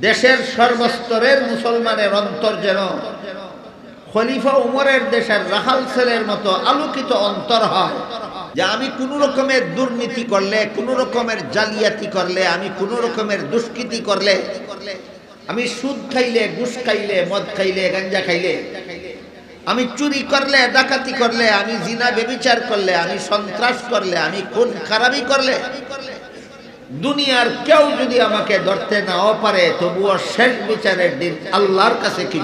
দেশের সর্বস্তরের মুসলমানের অন্তর যেন খলিফা উমরের দেশের রাহাল সেলের মতো আলোকিত অন্তর হয়। যে আমি কোনো রকমের দুর্নীতি করলে, কোনো রকমের জালিয়াতি করলে, আমি কোনো রকমের দুষ্কৃতি করলে, আমি সুদ খাইলে, ঘুষ খাইলে, মদ খাইলে, গাঞ্জা খাইলে, আমি চুরি করলে, ডাকাতি করলে, আমি জিনা বেবিচার করলে, আমি সন্ত্রাস করলে, আমি খুন, খারাপি করলে দুনিয়ার কেউ যদি আমাকে ধরতে নাও পারে, তবুও শেষ বিচারের দিন আল্লাহর কাছে কি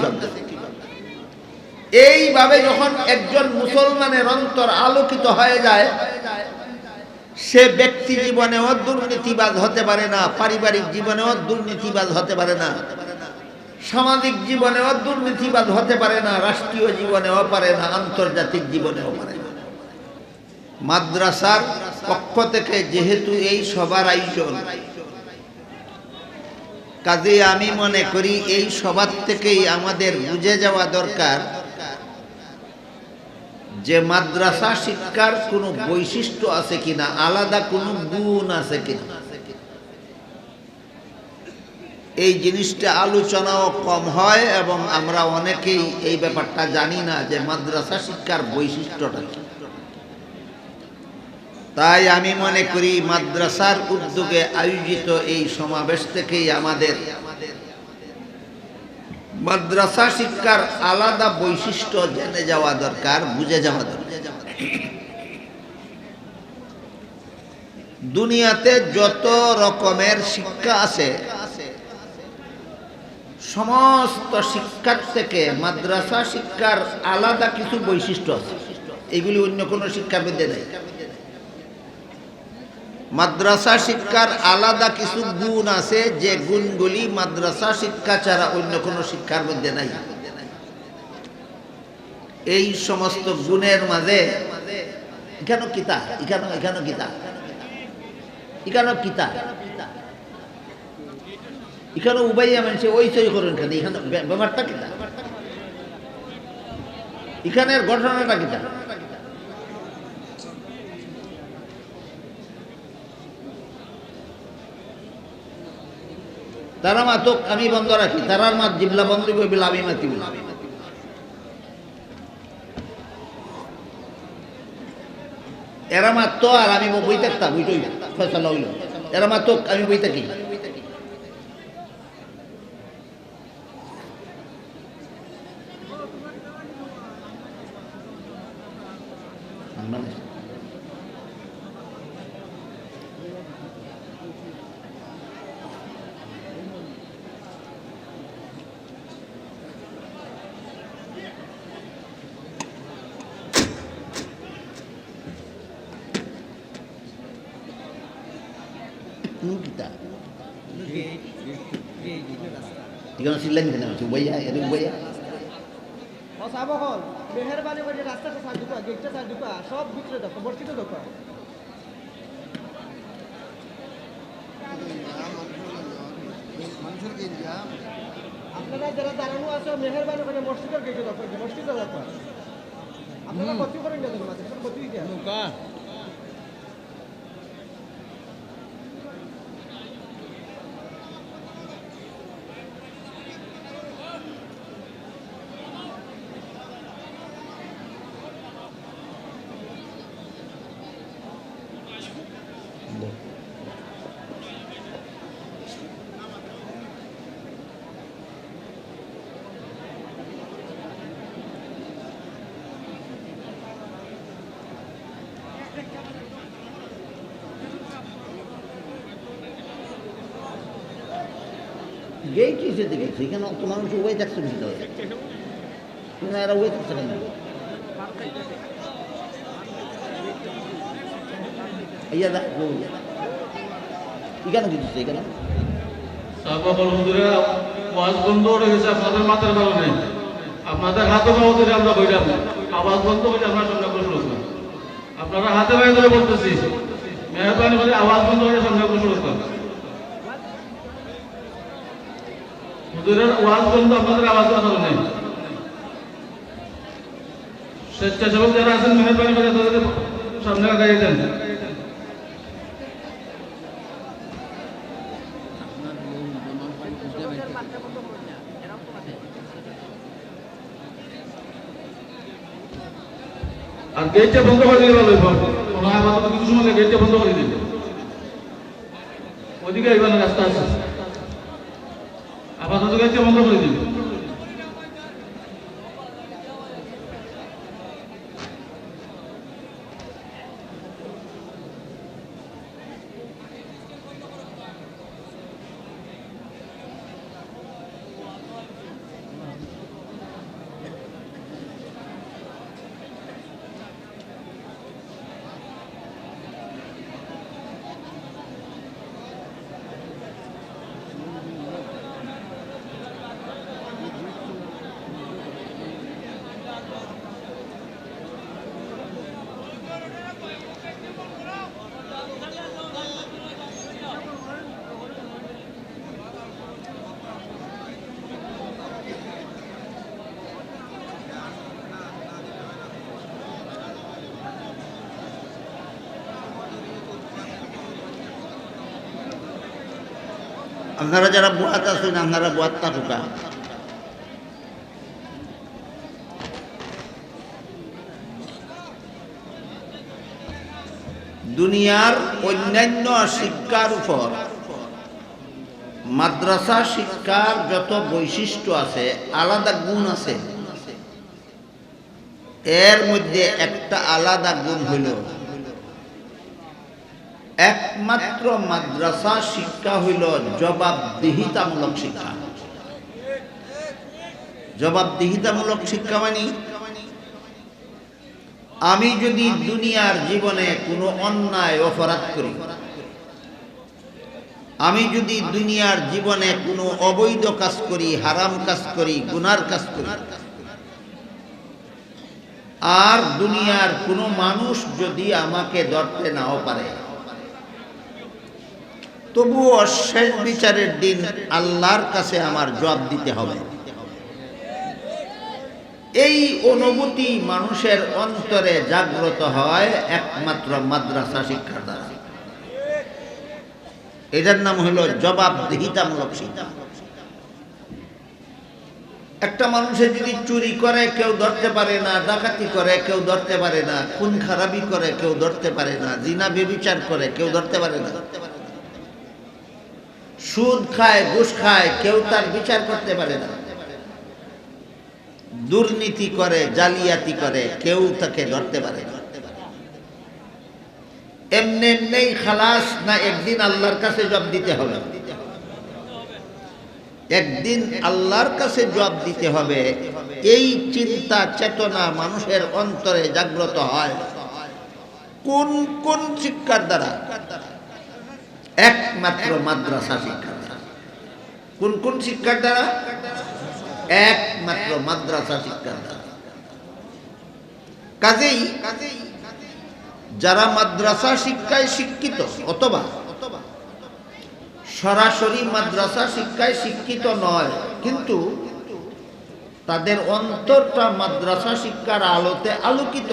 এইভাবে যখন একজন মুসলমানের অন্তর আলোকিত হয়ে যায়, সে ব্যক্তি জীবনেও দুর্নীতিবাজ হতে পারে না, পারিবারিক জীবনেও দুর্নীতিবাজ হতে পারে না, সামাজিক জীবনেও দুর্নীতিবাদ হতে পারে না, রাষ্ট্রীয় জীবনেও পারে না, আন্তর্জাতিক জীবনেও পারে না। মাদ্রাসার থেকে যেহেতু এই সবার আয়োজন কাজে আমি মনে করি এই সবার থেকেই আমাদের বুঝে যাওয়া দরকার যে মাদ্রাসা শিক্ষার কোনো বৈশিষ্ট্য আছে কিনা, আলাদা কোনো গুণ আছে কিনা। এই জিনিসটা আলোচনাও কম হয় এবং আমরা অনেকেই এই ব্যাপারটা জানি না যে মাদ্রাসা শিক্ষার বৈশিষ্ট্যটা কি। তাই আমি মনে করি মাদ্রাসার উদ্যোগে আয়োজিত এই সমাবেশ থেকেই আমাদের মাদ্রাসা শিক্ষার আলাদা বৈশিষ্ট্য জেনে যাওয়া দরকার, বুঝে যাওয়া দরকার। দুনিয়াতে যত রকমের শিক্ষা আছে, সমস্ত শিক্ষার থেকে মাদ্রাসা শিক্ষার আলাদা কিছু বৈশিষ্ট্য আছে। এগুলি অন্য কোনো শিক্ষার মধ্যে নেই। মাদ্রাসা শিক্ষার আলাদা কিছু গুণ আছে, যে গুণগুলি মাদ্রাসা শিক্ষা ছাড়া অন্য কোনো শিক্ষার মধ্যে নাই। এই সমস্ত গুণের মাঝে এখানে কিতা এখানে এখানে কিতা এখানে কিতা। এখানে উবাইয়া মানুষে ওই সই করেন কেন এখানে ব্যাপারটা কিতা? এখানের ঘটনাটা কিতা? তারা মাতক, আমি বন্ধ রাখি। তারার মাত জিবলা বন্ধ বইবিল আমি মাতিব এরা মাত্র আর আমি বই থাকতাম, ওইটাই। ফসলা হইল। এরা মাত্র আমি বই থাকি। Nasi lain kena macam ubaya, ada ubaya. অসাবহল মেহরবানি করে রাস্তাটা সাহায্য করা গেটটা সাহায্য করা সব ভিতরে দেখো বর্ষিত দেখো আপনারা যারা দাঁড়ানো আছে মেহরবানি করে মসজিদের গেটে দেখো মসজিদে দেখো আপনারা ক্ষতি করেন না তোমার ক্ষতি দিতে এসে দেখেছি? এখানে অত মানুষ উবাই থাকছে বেশি তাহলে এরা উবাই থাকছে কেন? বন্ধ আপনাদের হাতে আমরা বন্ধ আপনারা হাতে ধরে বলতেছি। মেহরবানি করে আওয়াজ বন্ধ করে সামনে প্রশ্ন হুজুরের ওয়াজ বন্ধ, আপনাদের আওয়াজ কথা নেই স্বেচ্ছাসেবক যারা আছেন, মেহরবানি করে তাদের সামনে আগাই দেন। আর গেটটা বন্ধ করে দিলে ভালো কোনো আপাতত কিছু সময় গেটটা বন্ধ করে দিলে ওইদিকে এবার রাস্তা আছে। আপাতত গেটটা বন্ধ করে দিলে আপনারা যারা বুয়াত আছেন, আপনারা বুয়াত থাকুকা দুনিয়ার অন্যান্য শিক্ষার উপর, মাদ্রাসা শিক্ষার যত বৈশিষ্ট্য আছে, আলাদা গুণ আছে। এর মধ্যে একটা আলাদা গুণ হইল একমাত্র মাদ্রাসা শিক্ষা হইল জবাবদিহিতামূলক শিক্ষা। জবাবদিহিতামূলক শিক্ষা মানে আমি যদি দুনিয়ার জীবনে কোনো অন্যায়, অপরাধ করি, আমি যদি দুনিয়ার জীবনে কোনো অবৈধ কাজ করি, হারাম কাজ করি, গুনার কাজ করি, আর দুনিয়ার কোনো মানুষ যদি আমাকে ধরতে নাও পারে তবুও শেষ বিচারের দিন আল্লাহর কাছে আমার জবাব দিতে হবে। এই অনুভূতি মানুষের অন্তরে জাগ্রত হয় একমাত্র মাদ্রাসা শিক্ষার দ্বারা। এটার নাম হলো জবাবদিহিতামূলক শিক্ষা। একটা মানুষের যদি চুরি করে, কেউ ধরতে পারে না, ডাকাতি করে, কেউ ধরতে পারে না, খুন খারাপি করে, কেউ ধরতে পারে না, জিনা বেবিচার করে, কেউ ধরতে পারে না সুদ খায়, ঘুষ খায়, কেউ তার বিচার করতে পারে না। দুর্নীতি করে, জালিয়াতি করে, কেউ তাকে ধরতে পারে না। এমনি এমনি খালাস না একদিন আল্লাহর কাছে জবাব দিতে হবে। একদিন আল্লাহর কাছে জবাব দিতে হবে। এই চিন্তা, চেতনা মানুষের অন্তরে জাগ্রত হয়। কোন কোন শিক্ষার দ্বারা? একমাত্র মাদ্রাসা শিক্ষা কোন কোন শিক্ষার দ্বারা? একমাত্র মাদ্রাসা শিক্ষার দ্বারা। কাজেই যারা মাদ্রাসা শিক্ষায় শিক্ষিত অথবা সরাসরি মাদ্রাসা শিক্ষায় শিক্ষিত নয়, কিন্তু তাদের অন্তরটা মাদ্রাসা শিক্ষার আলোতে আলোকিত।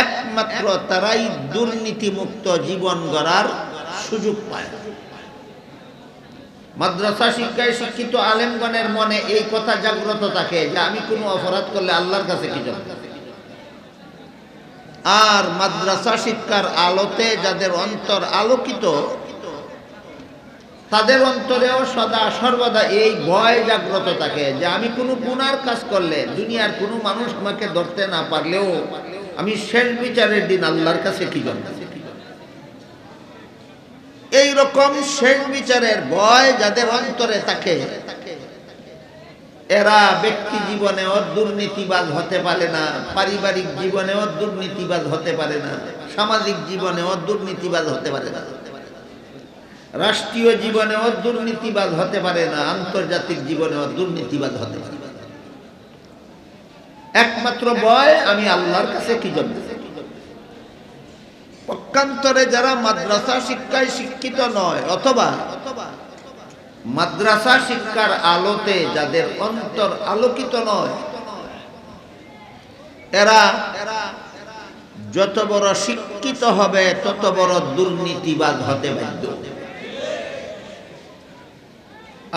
একমাত্র তারাই দুর্নীতিমুক্ত জীবন গড়ার সুযোগ পায়। মাদ্রাসা শিক্ষায় শিক্ষিত আলেমগণের মনে এই কথা জাগ্রত থাকে যে আমি কোনো অপরাধ করলে আল্লাহর কাছে কি যাব? আর মাদ্রাসা শিক্ষার আলোতে যাদের অন্তর আলোকিত, তাদের অন্তরেও সদা সর্বদা এই ভয় জাগ্রত থাকে যে আমি কোনো গুনার কাজ করলে, দুনিয়ার কোনো মানুষ আমাকে ধরতে না পারলেও আমি শেষ বিচারের দিন আল্লাহর কাছে কি এই রকম শেষ বিচারের ভয় যাদের অন্তরে থাকে, এরা ব্যক্তি জীবনেও দুর্নীতিবাজ হতে পারে না, পারিবারিক জীবনেও দুর্নীতিবাজ হতে পারে না, সামাজিক জীবনেও দুর্নীতিবাজ হতে পারে না, রাষ্ট্রীয় জীবনেও দুর্নীতিবাজ হতে পারে না, আন্তর্জাতিক জীবনেও দুর্নীতিবাজ হতে পারে একমাত্র ভয় আমি আল্লাহর কাছে কি জন্য? পক্ষান্তরে যারা মাদ্রাসা শিক্ষায় শিক্ষিত নয়, অথবা মাদ্রাসা শিক্ষার আলোতে যাদের অন্তর আলোকিত নয়, এরা যত বড় শিক্ষিত হবে, তত বড় দুর্নীতিবাদ হতে বাধ্য।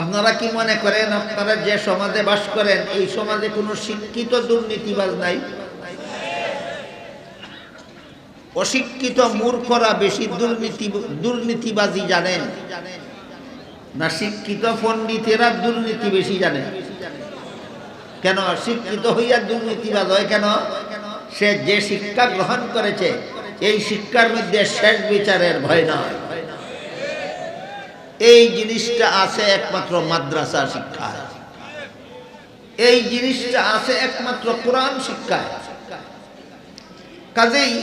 আপনারা কি মনে করেন, আপনারা যে সমাজে বাস করেন, এই সমাজে কোনো শিক্ষিত দুর্নীতিবাজ নাই? অশিক্ষিত মূর্খরা বেশি দুর্নীতি, দুর্নীতিবাজি জানেন না শিক্ষিত পণ্ডিতেরা দুর্নীতি বেশি জানে? কেন শিক্ষিত হইয়া দুর্নীতিবাজ হয় কেন? সে যে শিক্ষা গ্রহণ করেছে, এই শিক্ষার মধ্যে শেষ বিচারের ভয় নয়। এই জিনিসটা আছে একমাত্র মাদ্রাসা শিক্ষায়। এই জিনিসটা আছে একমাত্র কোরআন শিক্ষায়। কাজেই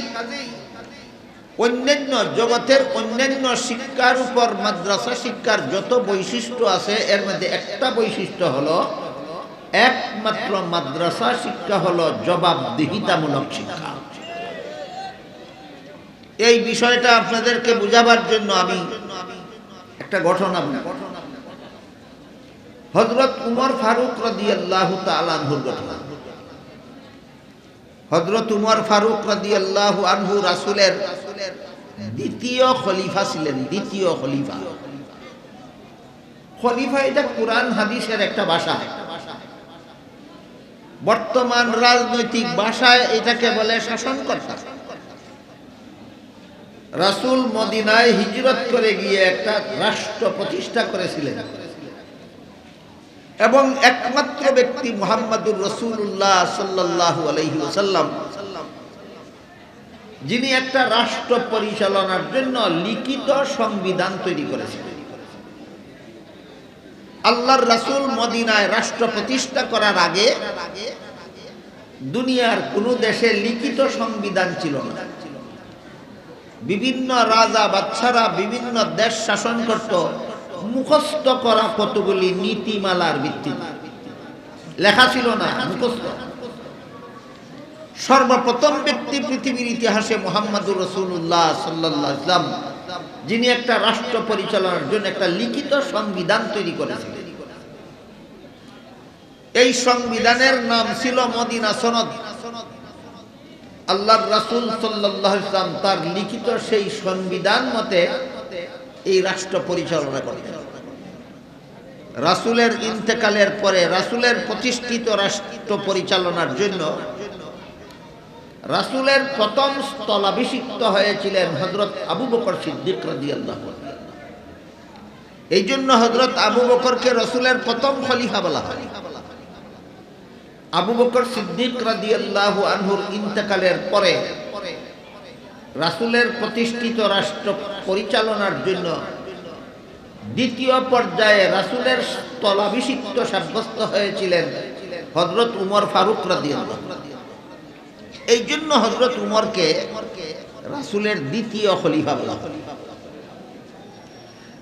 অন্যান্য জগতের অন্যান্য শিক্ষার উপর মাদ্রাসা শিক্ষার যত বৈশিষ্ট্য আছে, এর মধ্যে একটা বৈশিষ্ট্য হলো, একমাত্র মাদ্রাসা শিক্ষা হলো জবাবদিহিতামূলক শিক্ষা। এই বিষয়টা আপনাদেরকে বুঝাবার জন্য আমি একটা ঘটনা হজরত উমর ফারুক রদি আল্লাহ তালানহুর ঘটনা হজরত উমর ফারুক রদি আল্লাহ আনহু রাসুলের দ্বিতীয় খলিফা ছিলেন, দ্বিতীয় খলিফা। খলিফা এটা কোরআন, হাদিসের একটা ভাষা। বর্তমান রাজনৈতিক ভাষায় এটাকে বলে শাসনকর্তা। রাসুল মদিনায় হিজরত করে গিয়ে একটা রাষ্ট্র প্রতিষ্ঠা করেছিলেন। এবং একমাত্র ব্যক্তি মুহাম্মাদুর রসুল্লাহ আলাইহি ওসাল্লাম যিনি একটা রাষ্ট্র পরিচালনার জন্য লিখিত সংবিধান তৈরি করেছিলেন। আল্লাহর রাসূল মদিনায় রাষ্ট্র প্রতিষ্ঠা করার আগে দুনিয়ার কোনো দেশে লিখিত সংবিধান ছিল না। বিভিন্ন রাজা বাচ্চারা বিভিন্ন দেশ শাসন করত, মুখস্থ করা কতগুলি নীতিমালার ভিত্তিতে। লেখা ছিল না, মুখস্থ। সর্বপ্রথম ব্যক্তি পৃথিবীর ইতিহাসে মোহাম্মদুর রসুল্লাহ সাল্লাহ ইসলাম যিনি একটা রাষ্ট্র পরিচালনার জন্য একটা লিখিত সংবিধান তৈরি করেছিলেন। এই সংবিধানের নাম ছিল মদিনা সনদ। আল্লাহর রাসুল সাল্লাহ ইসলাম তার লিখিত সেই সংবিধান মতে এই রাষ্ট্র পরিচালনা করতেন রাসুলের ইন্তেকালের পরে রাসুলের প্রতিষ্ঠিত রাষ্ট্র পরিচালনার জন্য রাসুলের প্রথম স্থলাভিষিক্ত হয়েছিলেন হজরত আবু বকর সিদ্দিক রাদিয়াল্লাহ এই জন্য হজরত আবু বকরকে রসুলের প্রথম খলিফা বলা হয়। আবু বকর সিদ্দিক রাদিয়াল্লাহ আনহুর ইন্তেকালের পরে রাসুলের প্রতিষ্ঠিত রাষ্ট্র পরিচালনার জন্য দ্বিতীয় পর্যায়ে রাসুলের স্থলাভিষিক্ত সাব্যস্ত হয়েছিলেন হজরত উমর ফারুক রাদিয়াল্লাহ এই জন্য হজরত উমরকে রাসুলের দ্বিতীয় খলিফা বলা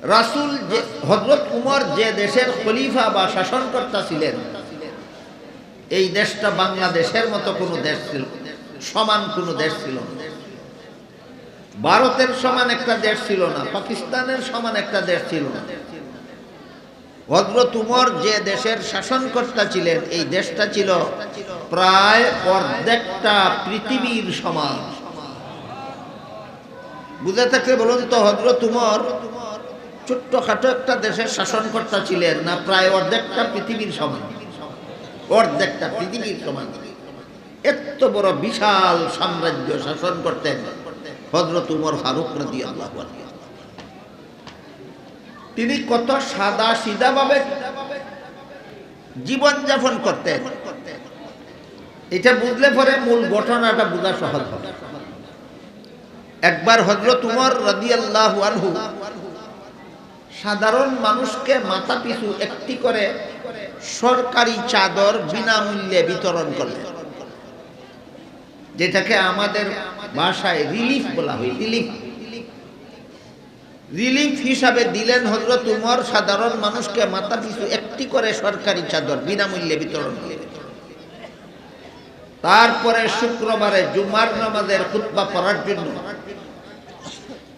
রাসুল যে হজরত উমর যে দেশের খলিফা বা শাসনকর্তা ছিলেন এই দেশটা বাংলাদেশের মতো কোনো দেশ ছিল সমান কোনো দেশ ছিল না। ভারতের সমান একটা দেশ ছিল না, পাকিস্তানের সমান একটা দেশ ছিল না। হজরত উমর যে দেশের শাসনকর্তা ছিলেন, এই দেশটা ছিল প্রায় অর্ধেকটা পৃথিবীর সমান। বুঝে থাকলে বলুন তো হজরত উমর ছোট্টখাটো একটা দেশের শাসনকর্তা ছিলেন না, প্রায় অর্ধেকটা পৃথিবীর সমান। অর্ধেকটা পৃথিবীর সমান। এত বড় বিশাল সাম্রাজ্য শাসন করতেন হজরত উমর ফারুক রাদি আল্লাহ তিনি কত সাদা সিধা ভাবে জীবন যাপন করতেন। এটা বুঝলে পরে মূল ঘটনাটা বোঝা সহজ হবে। একবার হজরত উমর রাদি আল্লাহ সাধারণ মানুষকে মাথা পিছু একটি করে সরকারি চাদর বিনামূল্যে বিতরণ করলেন যেটাকে আমাদের ভাষায় রিলিফ বলা হয় রিলিফ রিলিফ হিসাবে দিলেন হজরত উমর, সাধারণ মানুষকে মাথা পিছু একটি করে সরকারি চাদর বিনামূল্যে বিতরণ তারপরে শুক্রবারে জুমার নামাজের খুতবা পড়ার জন্য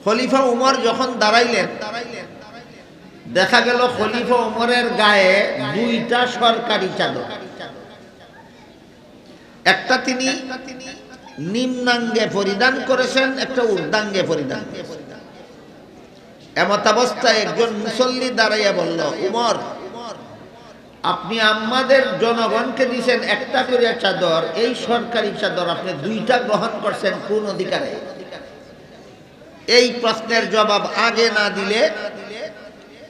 খলিফা উমর যখন দাঁড়াইলেন দেখা গেল খলিফা উমরের গায়ে দুইটা সরকারি চাদর একটা তিনি নিম্নাঙ্গে পরিধান করেছেন, একটা ঊর্ধ্বাঙ্গে পরিধান। এমত অবস্থায় একজন মুসল্লি দাঁড়াইয়া বলল, উমর, আপনি আমাদের জনগণকে দিয়েছেন একটা করে চাদর, এই সরকারি চাদর আপনি দুইটা গ্রহণ করছেন কোন অধিকারে এই প্রশ্নের জবাব আগে না দিলে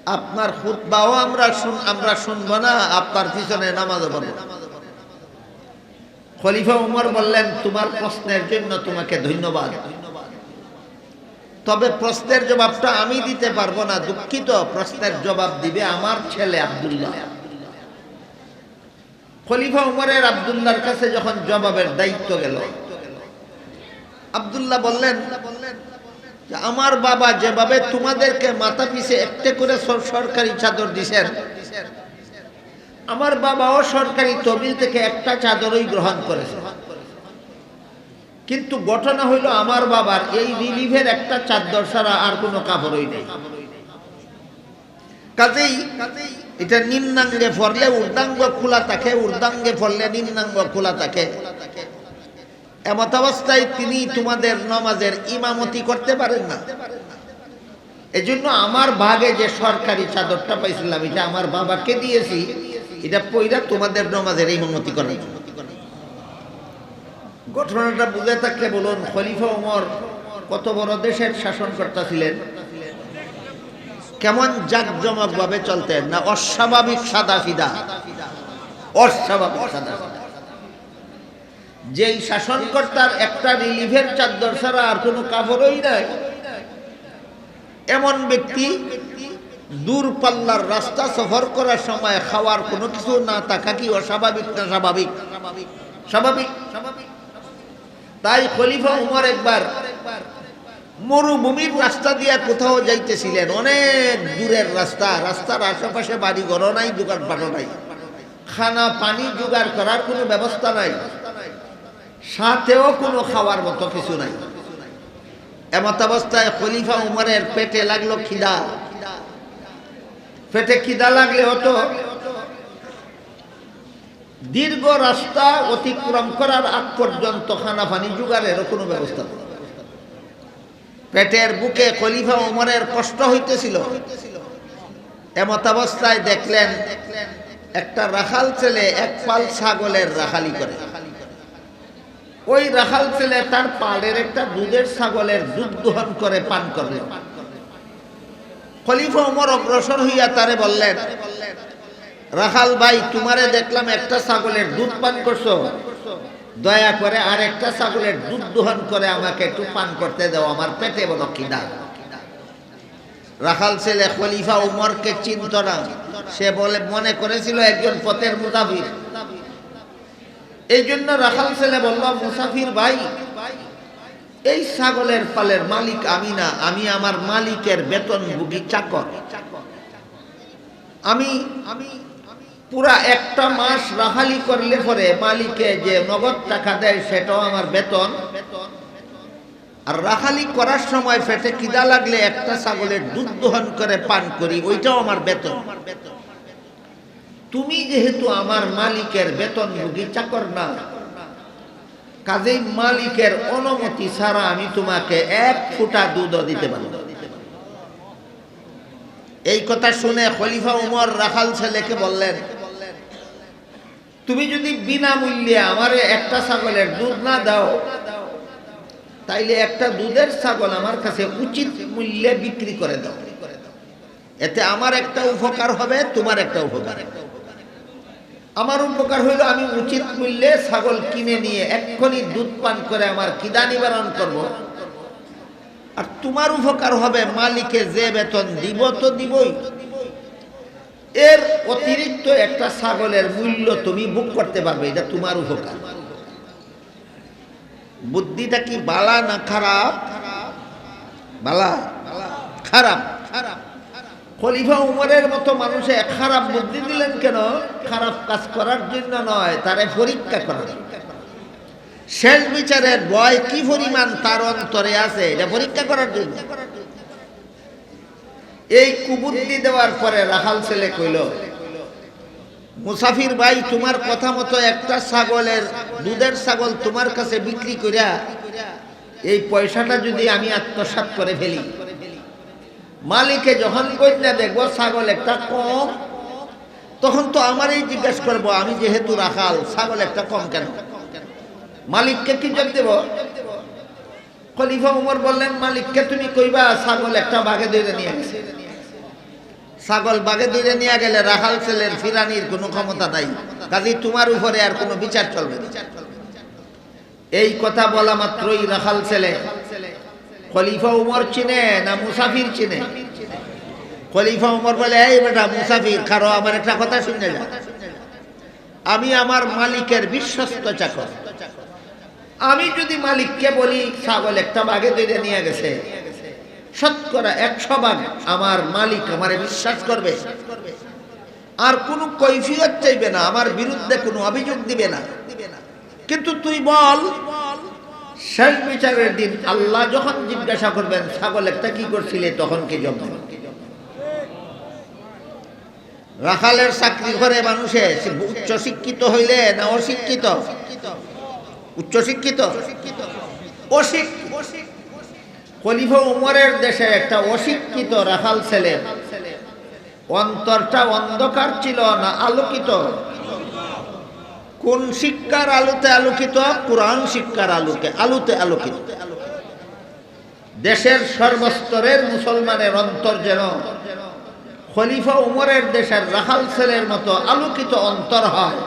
আপনার খুতবাও আমরা শুন, আমরা শুনব না, আপনার পিছনে নামাজও পড়ব। খলিফা উমর বললেন, তোমার প্রশ্নের জন্য তোমাকে ধন্যবাদ। তবে প্রশ্নের জবাবটা আমি দিতে পারব না, দুঃখিত। প্রশ্নের জবাব দিবে আমার ছেলে আব্দুল্লাহ। খলিফা উমরের আব্দুল্লাহর কাছে যখন জবাবের দায়িত্ব গেল, আব্দুল্লাহ বললেন আমার বাবা যেভাবে তোমাদেরকে মাথা পিছে একটা করে সরকারি চাদর দিছেন, আমার বাবাও সরকারি তবিল থেকে একটা চাদরই গ্রহণ করেছে। কিন্তু ঘটনা হইল আমার বাবার এই রিলিফের একটা চাদর ছাড়া আর কোনো কাপড়ই নেই। কাজেই এটা নিম্নাঙ্গে ফরলে ঊর্ধ্বাঙ্গ খোলা থাকে, ঊর্ধ্বাঙ্গে ফরলে নিম্নাঙ্গ খোলা থাকে। এমত অবস্থায় তিনি তোমাদের নমাজের ইমামতি করতে পারেন না। এজন্য আমার ভাগে যে সরকারি চাদরটা পাইছিলাম, এটা আমার বাবাকে দিয়েছি, এটা পইরা তোমাদের নমাজের ইমামতি করেন ঘটনাটা বুঝে থাকলে বলুন, খলিফা ওমর কত বড় দেশের শাসনকর্তা ছিলেন? কেমন জাকজমক ভাবে চলতেন না অস্বাভাবিক সাদা সিদা অস্বাভাবিক সাদা সিধা। যেই শাসনকর্তার একটা রিলিফের চাদর ছাড়া আর কোনো কাপড়ই নাই। এমন ব্যক্তি দূর পাল্লার রাস্তা সফর করার সময় খাওয়ার কোনো কিছু না থাকা কি অস্বাভাবিক না স্বাভাবিক? স্বাভাবিক। তাই খলিফা উমর একবার মরুভূমির রাস্তা দিয়ে কোথাও যাইতেছিলেন। অনেক দূরের রাস্তা। রাস্তার আশেপাশে বাড়ি ঘর নাই দোকান পাটো নাই। খানা পানি জোগাড় করার কোনো ব্যবস্থা নাই। সাথেও কোনো খাওয়ার মতো কিছু নাই। এমত অবস্থায় খলিফা উমরের পেটে লাগল খিদা। পেটে খিদা লাগলে হতো দীর্ঘ রাস্তা অতিক্রম করার আগ পর্যন্ত খানা পানি জোগাড়েরও কোনো ব্যবস্থা নেই। পেটের বুকে খলিফা উমরের কষ্ট হইতেছিল। এমত অবস্থায় দেখলেন একটা রাখাল ছেলে এক পাল ছাগলের রাখালি করে। ওই রাখাল ছেলে তার পালের একটা দুধের ছাগলের দুধ দোহন করে পান করল। খলিফা উমর অগ্রসর হইয়া তারে বললেন, রাখাল ভাই, তোমারে দেখলাম একটা ছাগলের দুধ পান করছ। দয়া করে আর একটা ছাগলের দুধ দোহন করে আমাকে একটু পান করতে দাও, আমার পেটে বলো কিনা রাখাল ছেলে খলিফা উমরকে চিনত না। সে বলে, মনে করেছিল একজন পথের মুসাফির এই জন্য রাখাল ছেলে বলল, মুসাফির ভাই, এই ছাগলের পালের মালিক আমি না, আমি আমার মালিকের বেতন ভুগি চাকর। আমি আমি পুরা একটা মাস রাহালি করলে পরে মালিকে যে নগদ টাকা দেয় সেটাও আমার বেতন। আর রাহালি করার সময় পেটে কিদা লাগলে একটা ছাগলের দুধ দহন করে পান করি, ওইটাও আমার বেতন আমার বেতন। তুমি যেহেতু আমার মালিকের বেতন ভুগি চাকর না, কাজেই মালিকের অনুমতি ছাড়া আমি তোমাকে এক ফুটা দুধ দিতে পারব না। এই কথা শুনে খলিফা উমর রাখাল ছেলেকে বললেন, তুমি যদি বিনামূল্যে আমার একটা ছাগলের দুধ না দাও, তাইলে একটা দুধের ছাগল আমার কাছে উচিত মূল্যে বিক্রি করে দাও এতে আমার একটা উপকার হবে, তোমার একটা উপকার আমার উপকার হইল আমি উচিত মূল্যে ছাগল কিনে নিয়ে এক্ষুনি দুধ পান করে আমার কিদা নিবারণ করব। আর তোমার উপকার হবে মালিকে যে বেতন দিব তো দিবই। এর অতিরিক্ত একটা ছাগলের মূল্য তুমি বুক করতে পারবে, এটা তোমার উপকার। বুদ্ধিটা কি বালা না খারাপ? বালা? খারাপ খারাপ। খলিফা উমরের মতো মানুষে খারাপ বুদ্ধি দিলেন কেন? খারাপ কাজ করার জন্য নয়, তারে পরীক্ষা করার। শেষ বিচারের ভয় কি পরিমাণ তার অন্তরে আছে, এটা পরীক্ষা করার জন্য। এই কুবুদ্ধি দেওয়ার পরে রাহাল ছেলে কইল, মুসাফির ভাই, তোমার কথা মতো একটা ছাগলের, দুধের ছাগল তোমার কাছে বিক্রি করিয়া এই পয়সাটা যদি আমি আত্মসাৎ করে ফেলি। মালিকে যখন কইনা দেখব ছাগল একটা কম, তখন তো আমারই জিজ্ঞেস করব, আমি যেহেতু রাখাল, ছাগল একটা কম কেন? মালিককে কি জব দেব? খলিফা উমর বললেন, মালিককে তুমি কইবা, ছাগল একটা বাঘে ধরে নিয়ে গেছে। ছাগল বাঘে ধরে নিয়ে গেলে রাখাল ছেলের ফিরানির কোনো ক্ষমতা নাই। কাজে তোমার উপরে আর কোনো বিচার চলবে না। এই কথা বলা মাত্রই রাখাল ছেলে খলিফা উমর চিনে না মুসাফির চিনে? খলিফা উমর বলে, এই বেটা মুসাফির কারও আমার একটা কথা শুনে যা। আমি আমার মালিকের বিশ্বস্ত চাকর। আমি যদি মালিককে বলি, ছাগল একটা বাঘে ধরে নিয়ে গেছে। শতকরা একশো ভাগ আমার মালিক আমারে বিশ্বাস করবে। আর কোনো কৈফিয়ত চাইবে না, আমার বিরুদ্ধে কোনো অভিযোগ দিবে না। কিন্তু তুই বল শেষ বিচারের দিন আল্লাহ যখন জিজ্ঞাসা করবেন, ছাগল একটা কি করছিলে, তখন কি দেবে? রাখালের চাকরি করে মানুষে উচ্চ শিক্ষিত হইলে না অশিক্ষিত? উচ্চ শিক্ষিত খলিফা উমরের দেশে একটা অশিক্ষিত রাখাল ছেলে। অন্তরটা অন্ধকার ছিল না আলোকিত। কোন শিক্ষার আলোতে আলোকিত? কোরআন শিক্ষার আলোকে, আলোতে আলোকিত। দেশের সর্বস্তরের মুসলমানের অন্তর যেন খলিফা উমরের দেশের রাখাল ছেলের মতো আলোকিত অন্তর হয়।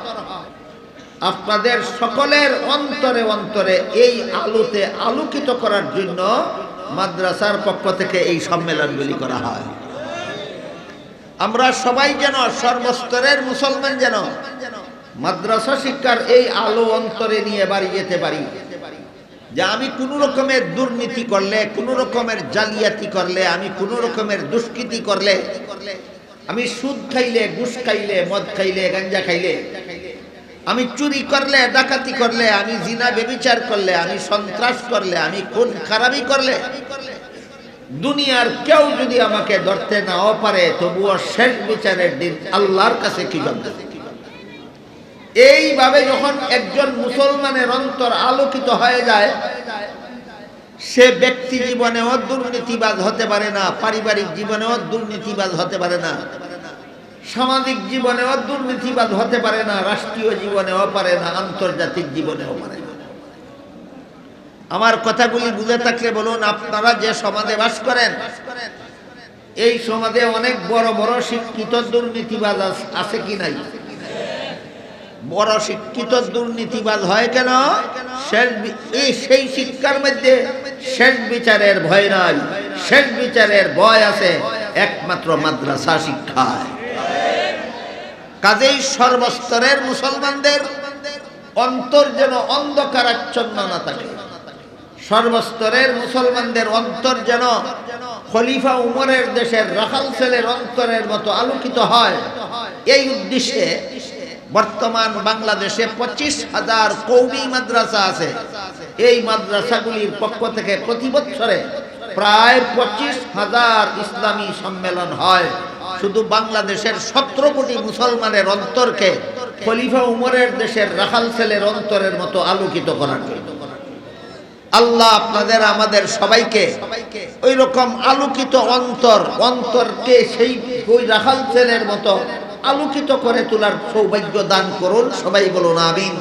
আপনাদের সকলের অন্তরে অন্তরে এই আলোতে আলোকিত করার জন্য মাদ্রাসার পক্ষ থেকে এই সম্মেলনগুলি করা হয়। আমরা সবাই যেন সর্বস্তরের মুসলমান যেন মাদ্রাসা শিক্ষার এই আলো অন্তরে নিয়ে বাড়ি যেতে পারি যে আমি কোনো রকমের দুর্নীতি করলে, কোনো রকমের জালিয়াতি করলে, আমি কোনো রকমের দুষ্কৃতি করলে, আমি সুদ খাইলে, ঘুষ খাইলে, মদ খাইলে, গাঞ্জা খাইলে, আমি চুরি করলে, ডাকাতি করলে, আমি জিনা বেবিচার করলে, আমি সন্ত্রাস করলে, আমি খুন খারাপি করলে, দুনিয়ার কেউ যদি আমাকে ধরতে নাও পারে, তবুও শেষ বিচারের দিন আল্লাহর কাছে কি দেবে? এইভাবে যখন একজন মুসলমানের অন্তর আলোকিত হয়ে যায়, সে ব্যক্তি জীবনেও দুর্নীতিবাজ হতে পারে না, পারিবারিক জীবনেও দুর্নীতিবাজ হতে পারে না, সামাজিক জীবনেও দুর্নীতিবাদ হতে পারে না, রাষ্ট্রীয় জীবনেও পারে না, আন্তর্জাতিক জীবনেও পারে না। আমার কথাগুলি বুঝে থাকলে বলুন, আপনারা যে সমাজে বাস করেন, এই সমাজে অনেক বড় বড় শিক্ষিত দুর্নীতিবাদ আস- আছে কি নাই? বড় শিক্ষিত দুর্নীতিবাদ হয় কেন? এই সেই শিক্ষার মধ্যে শেষ বিচারের ভয় নাই শেষ বিচারের ভয় আছে একমাত্র মাদ্রাসা শিক্ষায়। কাজেই সর্বস্তরের মুসলমানদের অন্তর যেন অন্ধকারাচ্ছন্ন না থাকে। সর্বস্তরের মুসলমানদের অন্তর যেন খলিফা উমরের দেশের রাখাল ছেলের অন্তরের মতো আলোকিত হয়। এই উদ্দেশ্যে বর্তমান বাংলাদেশে পঁচিশ হাজার কৌমি মাদ্রাসা আছে। এই মাদ্রাসাগুলির পক্ষ থেকে প্রতি বছরে প্রায় পঁচিশ হাজার ইসলামী সম্মেলন হয়। শুধু বাংলাদেশের সতেরো কোটি মুসলমানের অন্তরকে খলিফা উমরের দেশের রাখাল ছেলের অন্তরের মতো আলোকিত করার জন্য। আল্লাহ আপনাদের, আমাদের সবাইকে ওই রকম আলোকিত অন্তর, অন্তরকে সেই ওই রাখাল ছেলের মতো আলোকিত করে তোলার সৌভাগ্য দান করুন। সবাই বলুন আমিন।